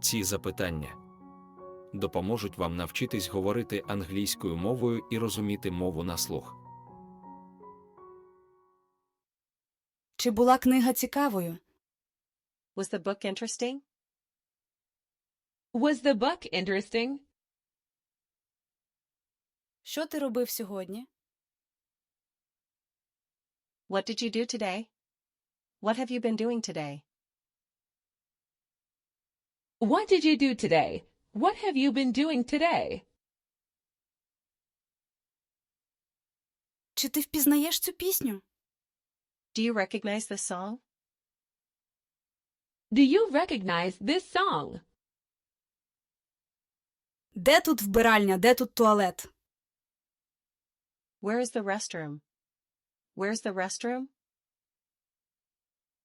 Ці запитання допоможуть вам навчитись говорити англійською мовою і розуміти мову на слух. Чи була книга цікавою? Was the book interesting? Was the book interesting? Що ти робив сьогодні? What did you do today? What have you been doing today? What did you do today? What have you been doing today? Чи ти впізнаєш цю пісню? Do you recognize this song? Do you recognize this song? Де тут вбиральня, де тут туалет? Where is the restroom? Where's the restroom?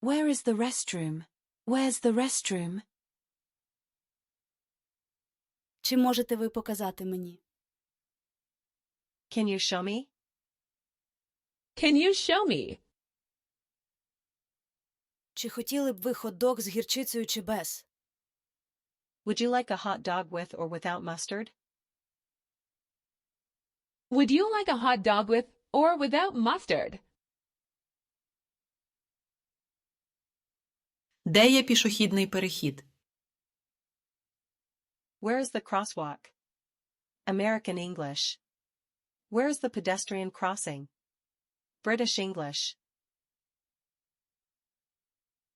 Where is the restroom? Where's the restroom? Чи можете ви показати мені? Can you show me? Can you show me? Чи хотіли б ви хот-дог з гірчицею чи без? Would you like a hot dog with or without mustard? Would you like a hot dog with or without mustard? Де є пішохідний перехід? Where is the crosswalk? American English. Where is the pedestrian crossing? British English.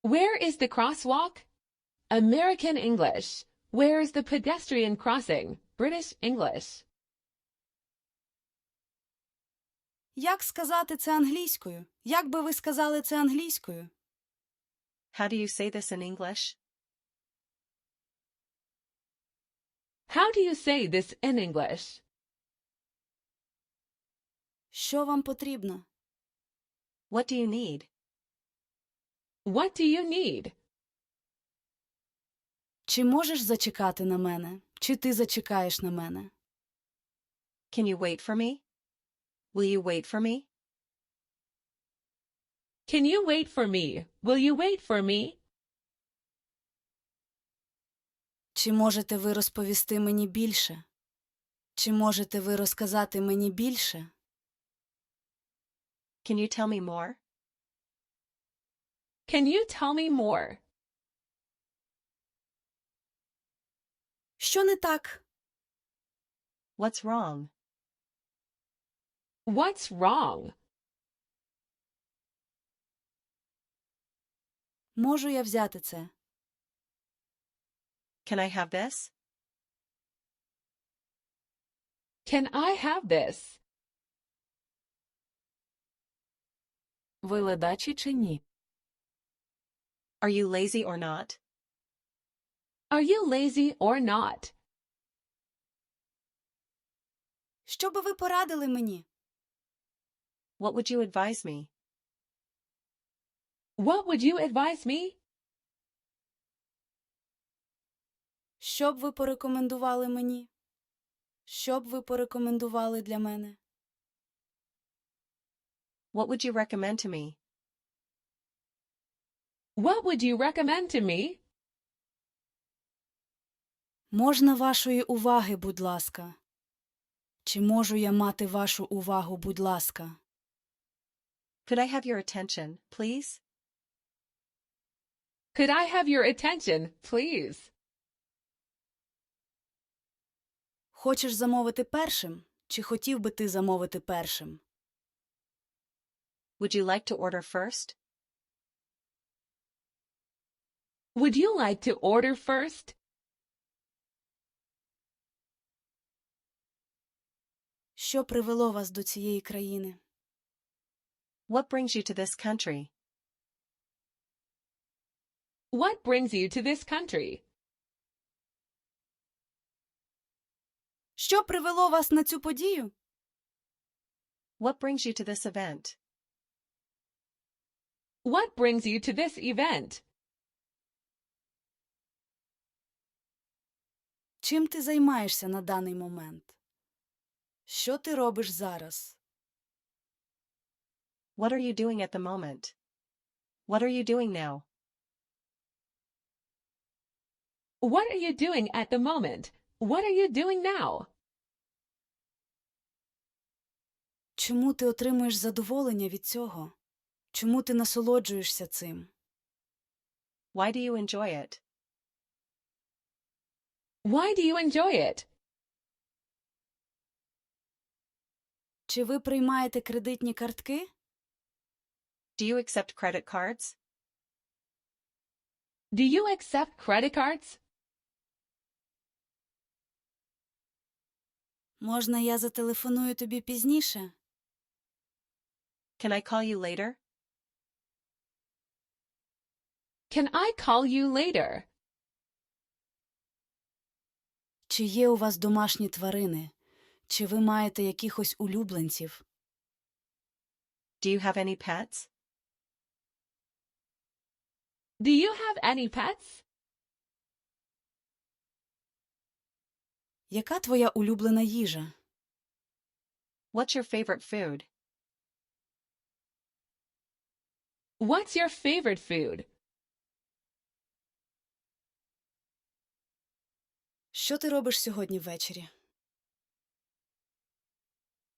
Where is the crosswalk? American English. Where is the pedestrian crossing? British English. Як сказати це англійською? Як би ви сказали це англійською? How do you say this in English? How do you say this in English? Що вам потрібно? What do you need? What do you need? Чи можеш зачекати на мене? Чи ти зачекаєш на мене? Can you wait for me? Will you wait for me? Can you wait for me? Will you wait for me? Чи можете ви розповісти мені більше? Чи можете ви розказати мені більше? Can you tell me more? Can you tell me more? Що не так? What's wrong? What's wrong? Можу я взяти це? Can I have this? Can I have this? Ви ледачі чи ні? Are you lazy or not? Are you lazy or not? Що би ви порадили мені? What would you advise me? What would you advise me? Що б ви порекомендували мені? Що б ви порекомендували для мене? What would you recommend to me? What would you recommend to me? Можна вашої уваги, будь ласка? Чи можу я мати вашу увагу, будь ласка? Could I have your attention, please? Could I have your attention, please? Хочеш замовити першим? Чи хотів би ти замовити першим? Would you like to order first? Would you like to order first? Що привело вас до цієї країни? What brings you to this country? What brings you to this country? Що привело вас на цю подію? What brings you to this event? What brings you to this event? Чим ти займаєшся на даний момент? Що ти робиш зараз? What are you doing at the moment? What are you doing now? What are you doing at the moment? What are you doing now? Чому ти отримуєш задоволення від цього? Чому ти насолоджуєшся цим? Why do you enjoy it? Why do you enjoy it? Чи ви приймаєте кредитні картки? Do you accept credit cards? Do you accept credit cards? Можна я зателефоную тобі пізніше? Can I call you later? Can I call you later? Чи є у вас домашні тварини? Чи ви маєте якихось улюбленців? Do you have any pets? Do you have any pets? Яка твоя улюблена їжа? What's your favorite food? What's your favorite food? Що ти робиш сьогодні ввечері?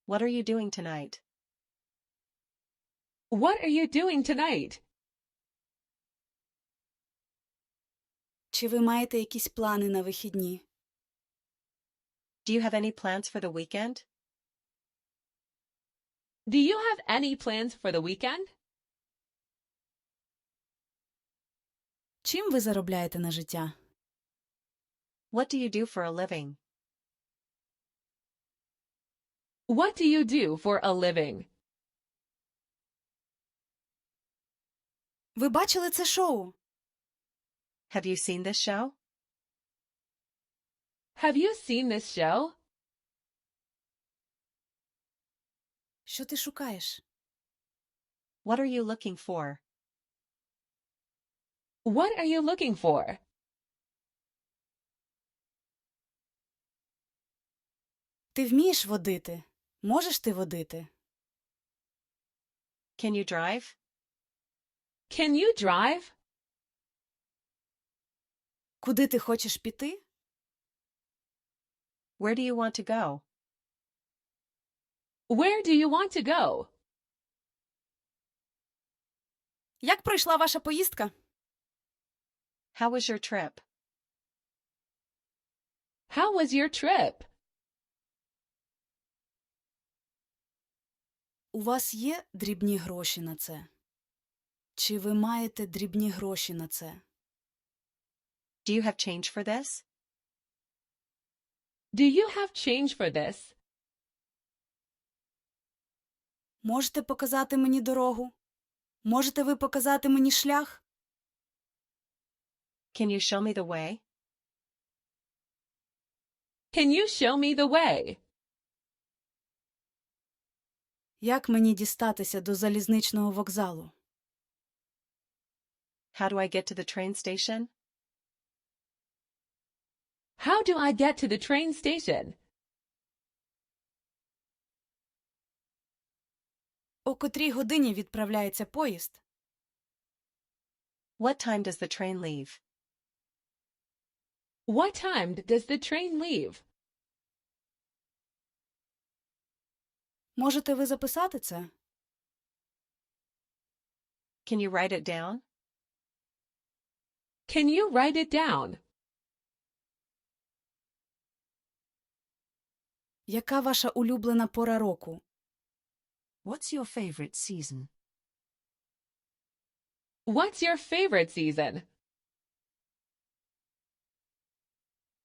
What are you doing tonight? What are you doing tonight? Чи ви маєте якісь плани на вихідні? Do you have any plans for the weekend? Do you have any plans for the weekend? Чим ви заробляєте на життя? What do you do for a living? What do you do for a living? Ви бачили це шоу? Have you seen this show? Have you seen this show? Що ти шукаєш? What are you looking for? What are you looking for? Ти вмієш водити? Можеш ти водити? Can you drive? Can you drive? Куди ти хочеш піти? Where do you want to go? Where do you want to go? Як пройшла ваша поїздка? How was your trip? How was your trip? У вас є дрібні гроші на це? Чи ви маєте дрібні гроші на це? Do you have change for this? Do you have change for this? Можете показати мені дорогу? Можете ви показати мені шлях? Can you show me the way? Can you show me the way? Як мені дістатися до залізничного вокзалу? How do I get to the train station? How do I get to the train station? О котрій годині відправляється поїзд? What time does the train leave? What time does the train leave? Можете ви записати це? Can you write it down? Can you write it down? Яка ваша улюблена пора року? What's your favorite season? What's your favorite season?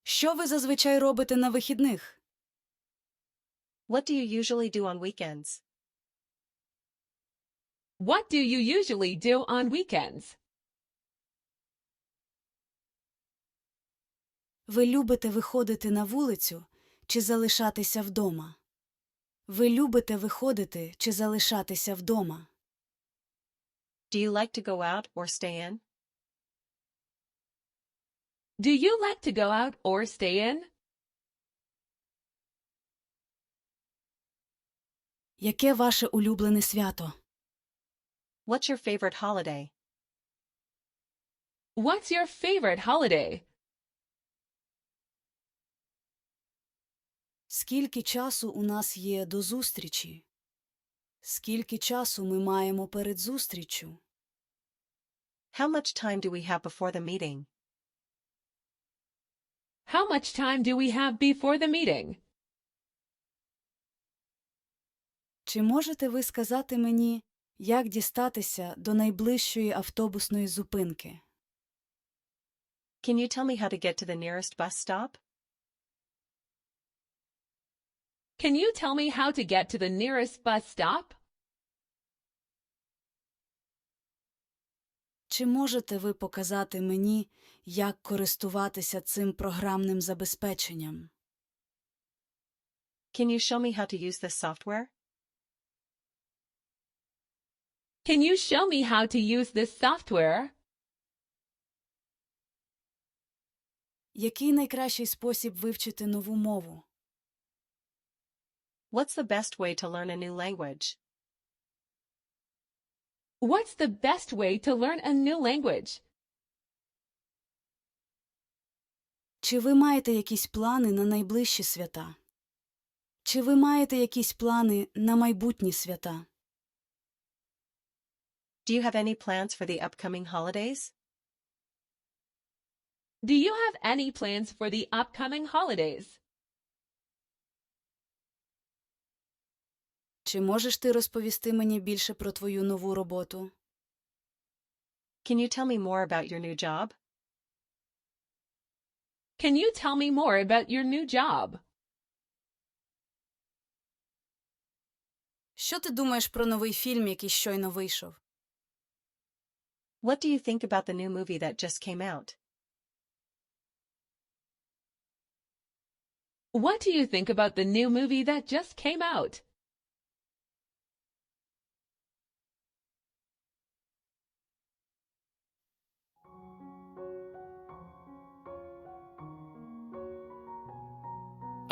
Що ви зазвичай робите на вихідних? What do you usually do on weekends? What do you usually do on weekends? Ви любите виходити на вулицю чи залишатися вдома? Ви любите виходити чи залишатися вдома? Do you like to go out or stay in? Do you like to go out or stay in? Яке ваше улюблене свято? What's your favorite holiday? What's your favorite holiday? Скільки часу у нас є до зустрічі? Скільки часу ми маємо перед зустрічю? How much time do we have before the meeting? How much time do we have before the meeting? Чи можете ви сказати мені, як дістатися до найближчої автобусної зупинки? Can you tell me how to get to the nearest bus stop? Can you tell me how to get to the nearest bus stop? Чи можете ви показати мені, як користуватися цим програмним забезпеченням? Can you show me how to use this software? Can you show me how to use this software? Який найкращий спосіб вивчити нову мову? What's the best way to learn a new language? What's the best way to learn a new language? Чи ви маєте якісь плани на найближчі свята? Чи ви маєте якісь плани на майбутні свята? Do you have any plans for the upcoming holidays? Do you have any plans for the upcoming holidays? Чи можеш ти розповісти мені більше про твою нову роботу? Can you tell me more about your new job? Can you tell me more about your new job? Що ти думаєш про новий фільм, який щойно вийшов? What do you think about the new movie that just came out? What do you think about the new movie that just came out?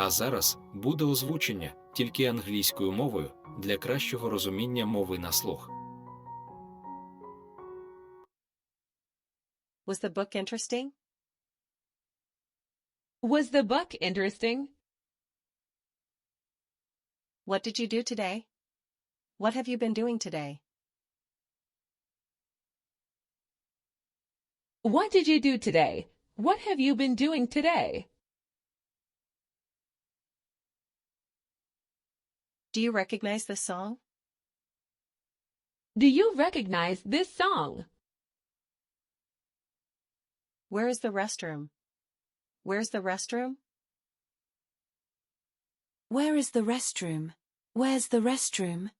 А зараз буде озвучення тільки англійською мовою для кращого розуміння мови на слух. Was the book interesting? Was the book interesting? What did you do today? What have you been doing today? What did you do today? What have you been doing today? Do you recognize this song? Do you recognize this song? Where is the restroom? Where's the restroom? Where is the restroom? Where's the restroom?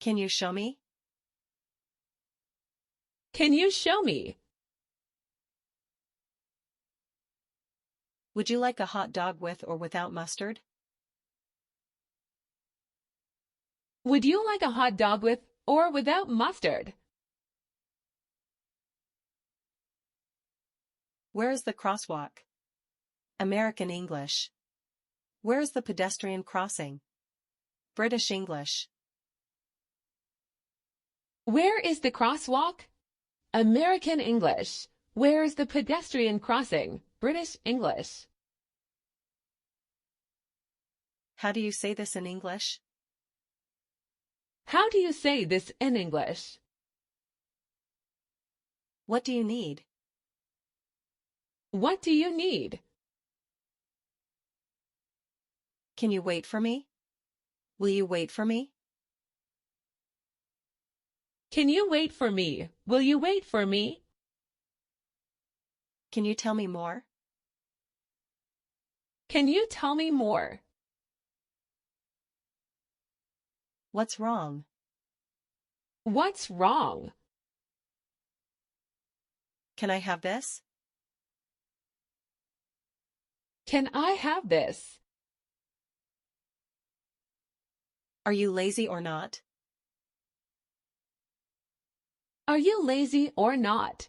Can you show me? Can you show me? Would you like a hot dog with or without mustard? Would you like a hot dog with or without mustard? Where is the crosswalk? American English. Where is the pedestrian crossing? British English. Where is the crosswalk? American English. Where is the pedestrian crossing? British English. How do you say this in English? How do you say this in English? What do you need? What do you need? Can you wait for me? Will you wait for me? Can you wait for me? Will you wait for me? Can you tell me more? Can you tell me more? What's wrong? What's wrong? Can I have this? Can I have this? Are you lazy or not? Are you lazy or not?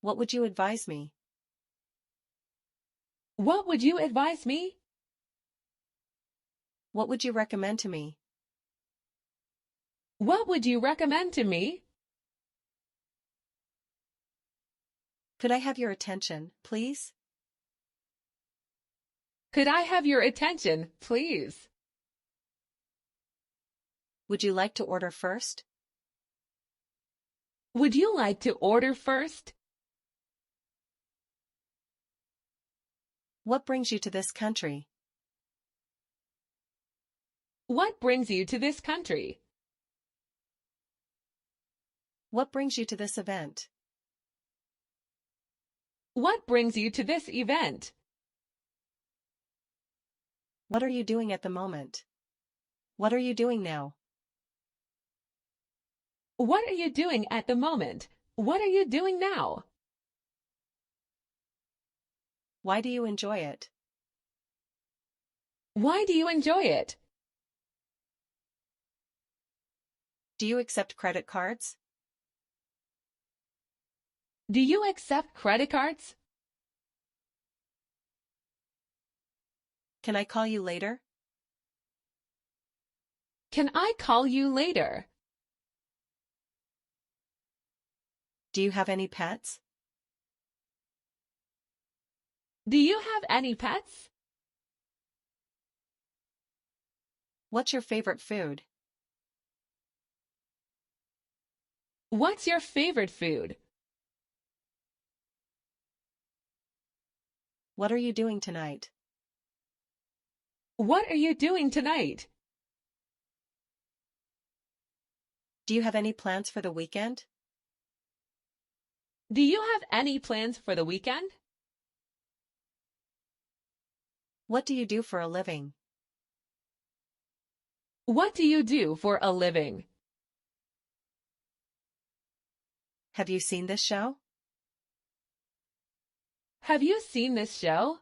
What would you advise me? What would you advise me? What would you recommend to me? What would you recommend to me? Could I have your attention, please? Could I have your attention, please? Would you like to order first? Would you like to order first? What brings you to this country? What brings you to this country? What brings you to this event? What brings you to this event? What are you doing at the moment? What are you doing now? What are you doing at the moment? What are you doing now? Why do you enjoy it? Why do you enjoy it? Do you accept credit cards? Do you accept credit cards? Can I call you later? Can I call you later? Do you have any pets? Do you have any pets? What's your favorite food? What's your favorite food? What are you doing tonight? What are you doing tonight? Do you have any plans for the weekend? Do you have any plans for the weekend? What do you do for a living? What do you do for a living? Have you seen this show? Have you seen this show?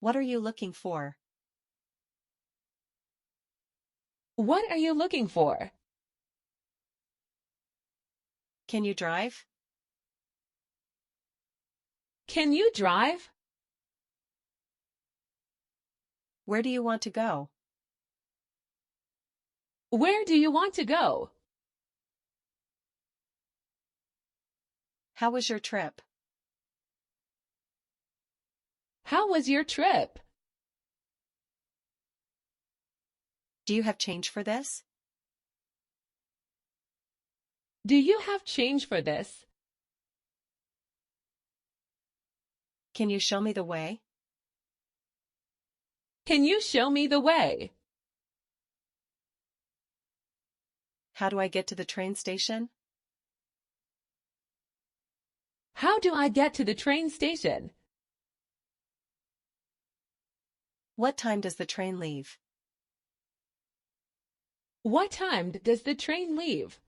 What are you looking for? What are you looking for? Can you drive? Can you drive? Where do you want to go? Where do you want to go? How was your trip? How was your trip? Do you have change for this? Do you have change for this? Can you show me the way? Can you show me the way? How do I get to the train station? How do I get to the train station? What time does the train leave? What time does the train leave?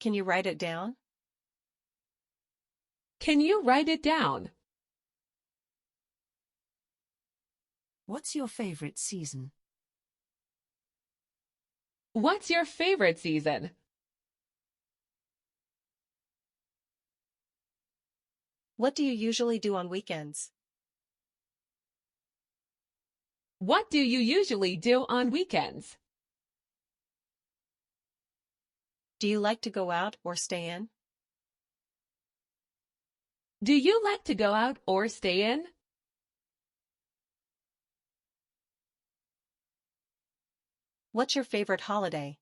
Can you write it down? Can you write it down? What's your favorite season? What's your favorite season? What do you usually do on weekends? What do you usually do on weekends? Do you like to go out or stay in? Do you like to go out or stay in? What's your favorite holiday?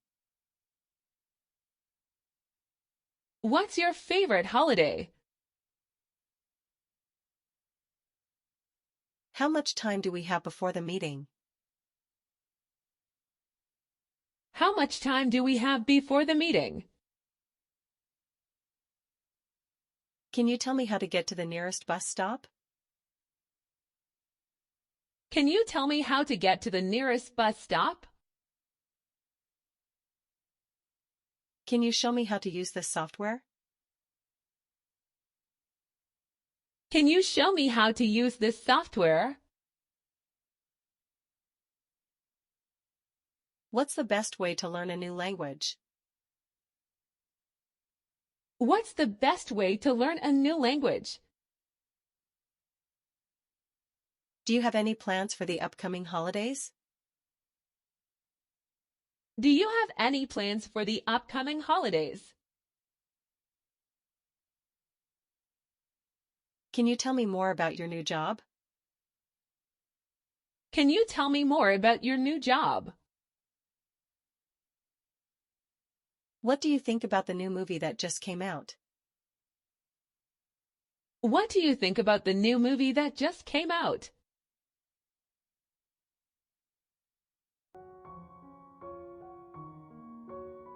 What's your favorite holiday? How much time do we have before the meeting? How much time do we have before the meeting? Can you tell me how to get to the nearest bus stop? Can you tell me how to get to the nearest bus stop? Can you show me how to use this software? Can you show me how to use this software? What's the best way to learn a new language? What's the best way to learn a new language? Do you have any plans for the upcoming holidays? Do you have any plans for the upcoming holidays? Can you tell me more about your new job? Can you tell me more about your new job? What do you think about the new movie that just came out? What do you think about the new movie that just came out?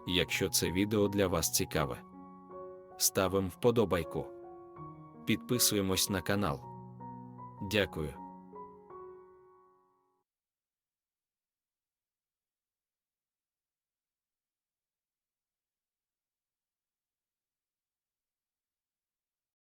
Якщо це відео для вас цікаве, ставимо вподобайку. Підписуємось на канал. Дякую.